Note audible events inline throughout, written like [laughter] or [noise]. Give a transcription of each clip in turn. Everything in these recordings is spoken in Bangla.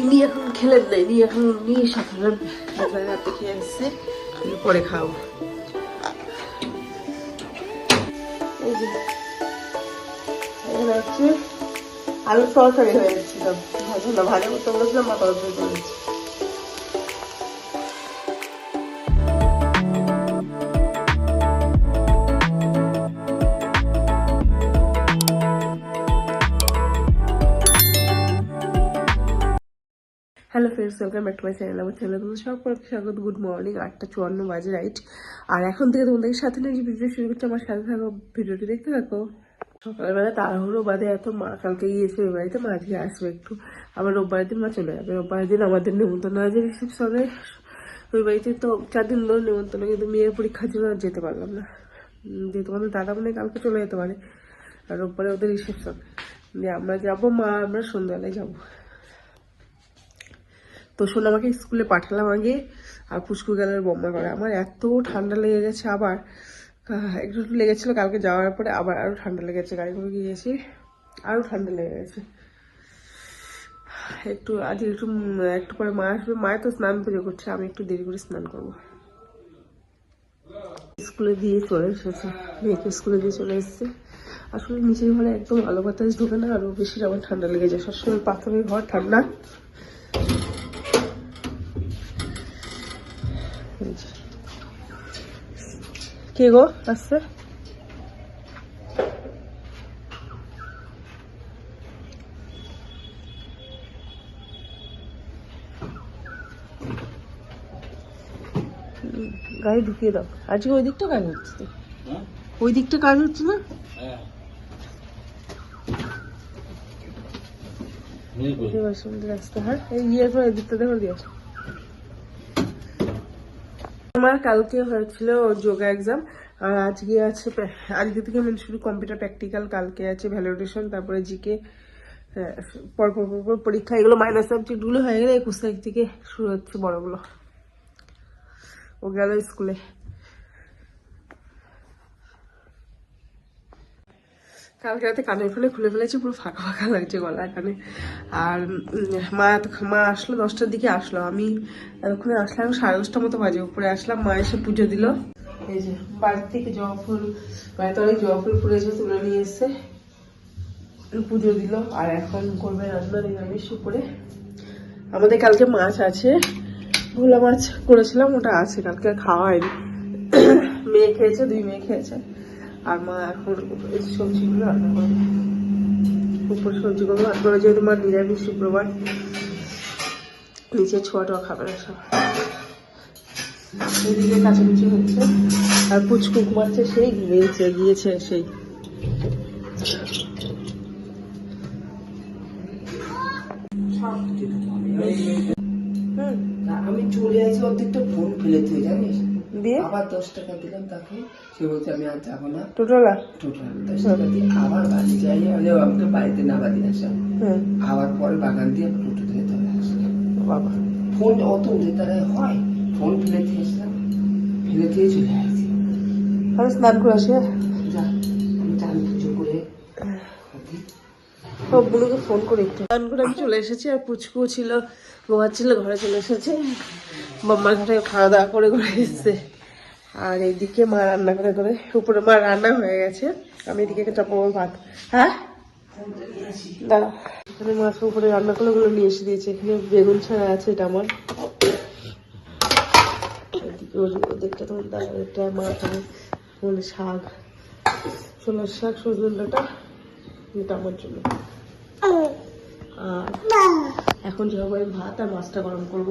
ইনি এখন খেলেন না ইনি এখন উনি সাধারণ রাতে খেয়ে আসছে পরে খাব। এই যে তরকারি হয়ে যাচ্ছিল ভাজা না বলেছিলাম মা তরকারি করে friends welcome back to my channel আমার চ্যানেল তোমাদের সকলকে স্বাগত। গুড মর্নিং আটটা চুয়ান্ন বাজে রাইট আর এখন থেকে তোমাদের সাথে নিয়ে যে ভিডিও শুরু করছি, আমার সাথে থাকো। ভিডিওটি দেখতে থাকো। সকালবেলা তাড়াহুড়ো বাদে এত মা, কালকে গিয়েছে ওই বাড়িতে, মা আজকে আসবে একটু। আবার রোববার দিন মা চলে যাবে। রোববার দিন আমাদের নেমন্তন্ন আছে রিসেপশনে ওই বাড়িতে তো চার দিন ধরে নেমন্তন্ন কিন্তু মেয়ের পরীক্ষার জন্য আর যেতে পারলাম না। যেহেতু আমাদের দাদা মনে কালকে চলে যেতে পারে। আর রোববারে ওদের রিসেপশন। দিয়ে আমরা যাব, মা, আমরা সন্ধ্যাবেলায় যাব। তো শোন, আমাকে স্কুলে পাঠালাম আগে, আর পুষ্কু গেলের বোম্বা করে। আমার এত ঠান্ডা লেগে গেছে আবার। একটু একটু লেগেছিল, কালকে যাওয়ার পরে আবার আরও ঠান্ডা লেগেছে গাড়ি করে গিয়েছি, আরও ঠান্ডা লেগে গেছে। একটু আজ একটু একটু পরে মা আসবে। মায়ের তো স্নান পুজো করছে, আমি একটু দেরি করে স্নান করব। স্কুলে দিয়ে চলে এসেছে, মেয়েকে স্কুলে দিয়ে চলে এসেছে। আসলে নিচের ঘরে একদম আলো বাতাস ঢোকে না, আরও বেশি আমার ঠান্ডা লেগে যায়। সবসময় পাথরের ঘর ঠান্ডা এই যে। কে গো? আসছে গাড়ি ঢুকিয়ে দাও। আজকে ওই দিকটা কাজ হচ্ছে তো। ওই দিকটা কাজ হচ্ছে না? রাস্তা হ্যাঁ এই ইয়ে পর এই দিকটা দেখো দিয়ে আসো। আমার কালকে হয়েছিল যোগা এক্সাম আর আজকে আছে আজকে থেকে মানে শুধু কম্পিউটার প্র্যাকটিক্যাল কালকে আছে ভ্যালিডেশন তারপরে জিকে পরপর পরপর পর পর পরীক্ষা, এগুলো মাইনাস সাবজেক্টগুলো হয়ে গেলে একুশ তারিখ থেকে শুরু হচ্ছে বড়গুলো। ও গেল স্কুলে কালকে রাতে কানের ফুলে খুলে ফেলেছি, পুরো ফাঁকা ফাঁকা লাগছে গলা কানে। আর মা এত- মা আসলো দশটার দিকে আসলো। আমি এতক্ষণে আসলাম, সাড়ে দশটার মতো বাজে। উপরে আসলাম, মা এসে পুজো দিল। এই যে, বাড়ির থেকে জবা ফুল বাড়িতে অনেক জবা ফুল ফুলেছে, তুলে নিয়ে এসে পুজো দিল। আর এখন করবে রান্না, নিরামিষ উপরে। আমাদের কালকে মাছ আছে। ভোলা মাছ করেছিলাম, ওটা আছে, কালকে খাওয়া হয়নি। [coughs] মেয়ে খেয়েছে, দুই মেয়ে খেয়েছে। আর মা এখন এই সবজিগুলো রান্না করবে উপর সবজিগুলো রান্না করে যেহেতু মা নিরামিষ শুক্রবার নিচে ছোয়াটাও খাবে না সব। এদিকে কাছাকাছি হচ্ছে আর পুচকু ঘুমাচ্ছে সেই গিয়েছে গিয়েছে সেই। আমি চলে আসি অর্ধেকটা ফোন ফেলে তুই জানিস? দিয়ে? আবার দশ টাকা দিলাম তাকে। সে বলছে আমি আর যাব না। টোটোলা? টোটাল। দশ টাকা দিয়ে আবার বাড়ি যাই। আমি আমাকে বাড়িতে নামা দিয়ে আসলাম আবার পরে বাগান দিয়ে টোটো থেকে চলে আসলাম বাবা। ফোন অত তারা হয়? ফোন ফেলে দিয়ে আসলাম। ফেলে দিয়ে চলে আসি। আমি স্নান করে আসি হ্যাঁ? যা আমি চান পুজো করে বুনুকে ফোন করে একটু। স্নান করে আমি চলে এসেছি আর পুচকু ছিল ঘুমাচ্ছিল ঘরে চলে এসেছে। মাম্মার ঘরে খাওয়া দাওয়া করে ঘরে এসছে। আর এইদিকে মা রান্না করে করে উপরে মা রান্না হয়ে গেছে। আমি এদিকে একটা চাপাবো ভাত। হ্যাঁ? দাঁড়া। এখানে মাছ উপরে রান্না করে ওগুলো নিয়ে এসে দিয়েছে। এখানে বেগুন ছাড়া আছে এটা আমার। এদিকে ওদেরটা তোমার দাঁড়া এটা মা শাক। ছোলার শাক সজনে ডাটা এটা আমার জন্য। আর এখন যাব আমি ভাত আর মাছটা গরম করব।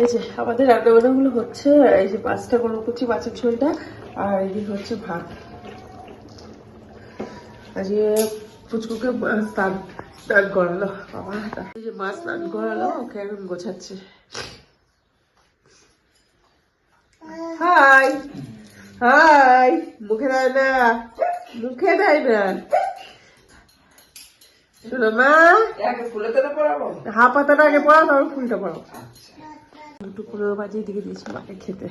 এই যে আমাদের রান্না বান্নাগুলো হচ্ছে এই যে মাছটা গরম করছি মাছের ঝোলটা আর এদিকে হচ্ছে ভাত। আজকে ফুচকুকে স্নান স্নান করালো বাবা এই যে মাছ স্নান করালো ওকে এখন গোছাচ্ছে। হাই হাই মুখে দেয় না মুখে দেয় না। শোনো মা আগে পড়াও তারপর ফুলটা পড়াও। দুটো পনেরো বাজে দিকে দিয়েছি মাকে খেতে।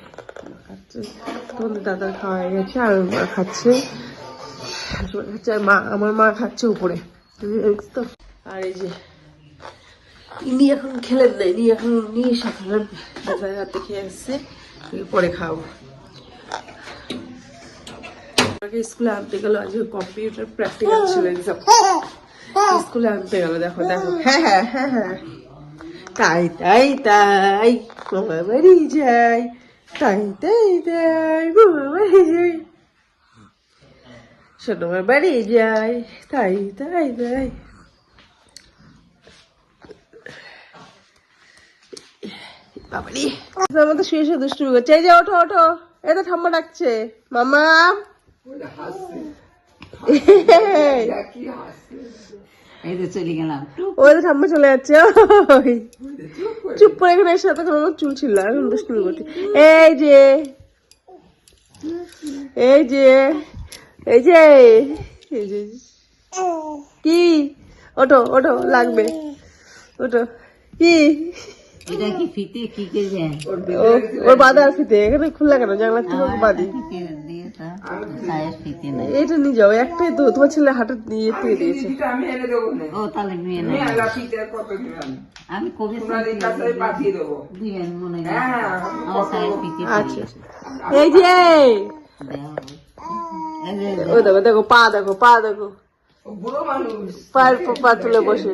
খাচ্ছে। তোমাদের দাদার খাওয়া গেছে আর মা খাচ্ছে। খাচ্ছে আর মা আমার মা খাচ্ছে উপরে। তো? আর এই যে, ইনি এখন খেলেন না, ইনি এখন নিয়ে সকালে দাদার হাতে খেয়ে আসছে পরে খাব। স্কুলে আনতে গেল আজ কম্পিউটার প্র্যাকটিক্যাল ছিল এক্সাম স্কুলে আনতে গেল, দেখো দেখো। হ্যাঁ হ্যাঁ হ্যাঁ হ্যাঁ। তাই তাই তাই। মামা বাড়ি যাই তাই তাই তাই মামা বাড়ি যাই সোনামার বাড়ি যাই তাই তাই তাই বাবারি। আমাদের শুয়ে শুয়ে দুষ্টুমি করছে। এই যে ওঠো ওঠো। ঠাম্মা ডাকছে। মামা এই তো চলে গেলাম। ওই তো ঠাম্মা চলে যাচ্ছে ওই। চুপ করে এখানে এসে চুল ছিল এখন দুষ্টুমি করছে। এই যে এই যে এই যে এই যে। কি? ওঠো ওঠো লাগবে। কি? এটা কি ফিতে? কি কে যায় ও ওর বাধা ফিতে এখানে খোলা কেন? জানলা থেকে বাদি। ফিতে নাই। এইটা নিয়ে যাও একটাই তো তোমার ছেলে হাটের দিয়ে থেকে দিয়েছে ও তাহলে নিয়ে নেই আমি? কবে দিবেন মনে হয়। আমার সায়ের ফিতে আচ্ছা। এই যে ও দেখো দেখো পা দেখো পা দেখো। পায়ের পর পা তুলে বসে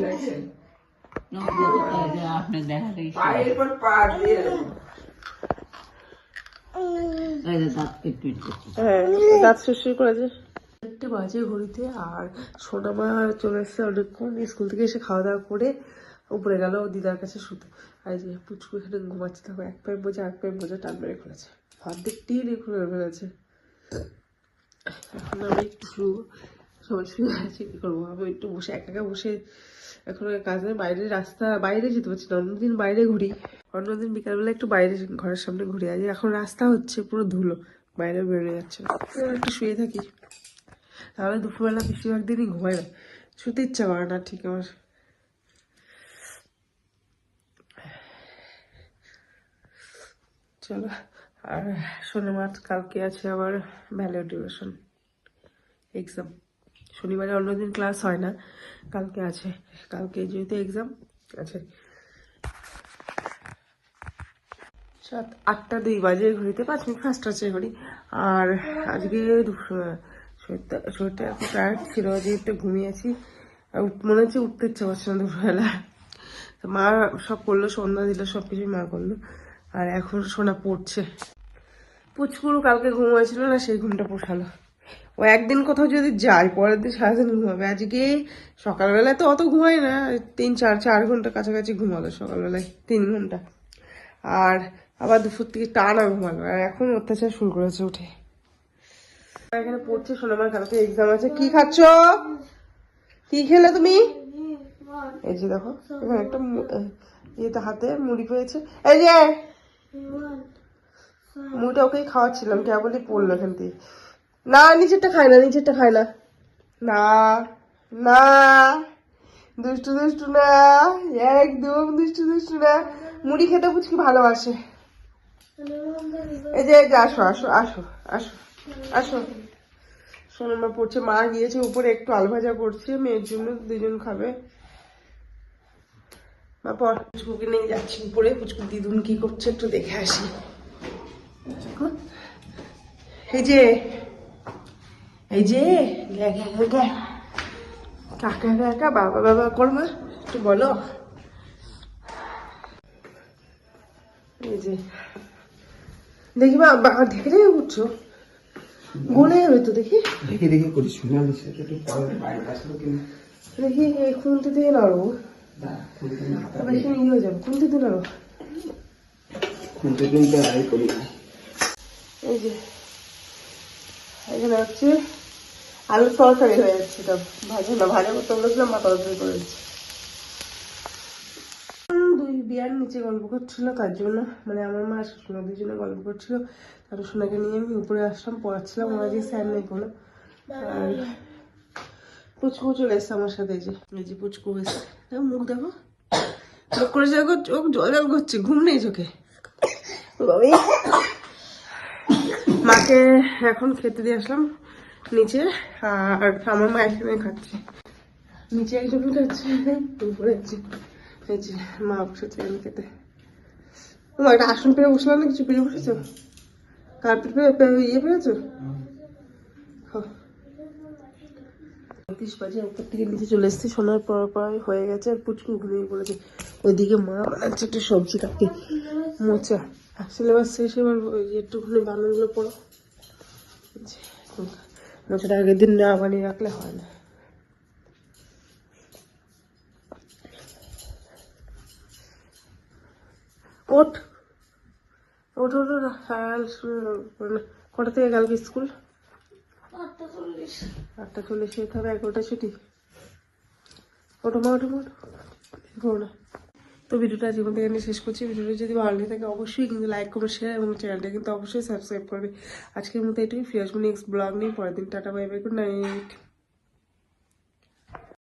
আপনি দেখা দাঁত শুরু করেছে একটা বাজে ঘড়িতে আর সোনামা চলে এসছে অনেকক্ষণ স্কুল থেকে এসে খাওয়া দাওয়া করে উপরে গেল দিদার কাছে শুতে। আর যে পুচকু এখানে ঘুমাচ্ছে তখন এক পায়ে বোঝা এক পায়ে বোঝা টান মেরে ফেলেছে। অর্ধেক টিনে খুলে ফেলেছে। এখন আমি একটু সবাই শুয়ে আছে কি করব? আমি একটু বসে একা একা বসে এখন কাজের বাইরে রাস্তা বাইরে যেতে পারছি না অন্যদিন বাইরে ঘুরি। অন্যদিন বিকালবেলা একটু বাইরে ঘরের সামনে ঘুরে আসি। এখন রাস্তা হচ্ছে পুরো ধুলো, বাইরে বেরোয় যাচ্ছে একটু শুয়ে থাকি। তাহলে দুপুরবেলা বেশিরভাগ দিনই ঘুমাই না। শুতে ইচ্ছা করে না, ঠিক আমার। চলো, আর শনিবার কালকে আছে আবার ভ্যালিডিউশন এক্সাম শনিবারে অন্যদিন ক্লাস হয় না, কালকে আছে। কালকে যেহেতু এক্সাম আছে। সাত আটটা দুই বাজে ঘড়িতে পাঁচ মিনিট ফার্স্ট আছে ঘড়ি। আর আজকে শরীরটা শরীরটা এত টায়ার্ড ছিল যে একটু ঘুমিয়েছি মনে হচ্ছে উঠতে ইচ্ছা করছে না দুপুরবেলা। মা সব করল, সন্ধ্যা দিল, সব কিছুই মা করল। আর এখন সোনা পড়ছে। পুচকুরু কালকে ঘুম না, সেই ঘুমটা পোষালো। ও একদিন কোথাও যদি যায়, পরের দিন সারাদিন ঘুমাবে। আজকে সকালবেলায় তো অত ঘুমায় না, তিন, চার চার ঘণ্টা কাছাকাছি ঘুমালো সকালবেলায়, তিন ঘণ্টা। আর আবার দুপুর থেকে টানা ঘুমালো আর এখন অত্যাচার শুরু করেছে উঠে। এখানে পড়ছে শোনো সোনামার কালকে এক্সাম আছে। কি খাচ্ছ? কি খেলে তুমি? এই যে দেখো, এখানে একটা ইয়েতে হাতে মুড়ি পেয়েছে। এই যে, মুড়িটা ওকেই খাওয়াচ্ছিলাম, কেবলই পড়ল এখান থেকে। না নিচেরটা খায় না নিচেরটা খায় না। না না, দুষ্টু দুষ্টু না, একদম দুষ্টু দুষ্টু না। মুড়ি খেতে বুঝকি ভালোবাসে। এই যে এই যে, আসো আসো আসো আসো আসো। সোনামা পড়ছে, মা গিয়েছে উপরে, একটু আলু ভাজা করছে, মেয়ের জন্য দুজন খাবে। মা পর পুচকুকে নিয়ে যাচ্ছি উপরে পুচকু দিদুন কি করছে একটু দেখে আসি। এই যে এই যে। কাকা কাকা, বাবা বাবা করমা একটু বলো। এই যে দেখি বাবা দেখে দেখে উঠছো। গলে যাবে তো দেখি। দেখে দেখে করিস দেখি এই খুনতে দিয়ে। নাড়বো ইয়ে হয়ে যাবে খুনতে দিয়ে আড়াই করি এই যে এখানে হচ্ছে আলুর তরকারি হয়ে যাচ্ছে এটা ভাজা না ভাজা করতে বলেছিলাম মা তরকারি করে দিচ্ছে। বিয়ার নিচে গল্প করছিল তার জন্য মানে আমার মা সোনা দুজনে গল্প করছিল। তারপর সোনাকে নিয়ে আমি উপরে আসলাম পড়াচ্ছিলাম ওরা যে স্যার নেই কোনো। আর পুচকু চলে এসছে আমার সাথে যে এই যে পুচকু এসছে। দেখো মুখ দেখো। চোখ করে দেখো চোখ জল জল করছে ঘুম নেই চোখে। মাকে এখন খেতে দিয়ে আসলাম নিচে আর আমার মা এখানে খাচ্ছে। নিচে একজন খাচ্ছে উপরে আছে। মা বসেছে খেতে। একটা আসন বসলাম না, কিছু কার্পেট ইয়ে বাজে থেকে নিচে চলে এসেছি, সোনার পর পর হয়ে গেছে, আর পুচকু ঘুমিয়ে পড়েছে। ওইদিকে মা বানাচ্ছে একটু সবজি কাটতে। মোচা। সিলেবাস শেষ, এবার একটুখানি বানানগুলো পড়ো। মোচাটা আগের দিন না বানিয়ে রাখলে হয় না। ওঠ ওঠ ওঠ। ওঠ। আর কটা থেকে কালকে স্কুল? আটটা চল্লিশ। যেতে হবে এগারোটা ছুটি ওটো মা ওটো মা ওঠো। না। তো ভিডিওটা জীবন থেকে এখানে শেষ করছি। ভিডিওটা যদি ভালো লেগে থাকে অবশ্যই কিন্তু লাইক করবে শেয়ার এবং চ্যানেলটা কিন্তু অবশ্যই সাবস্ক্রাইব করবে আজকের মতো এটুকুই। ফিরে আসব নেক্সট ব্লগ নিয়ে। পরের দিন tata bye bye good night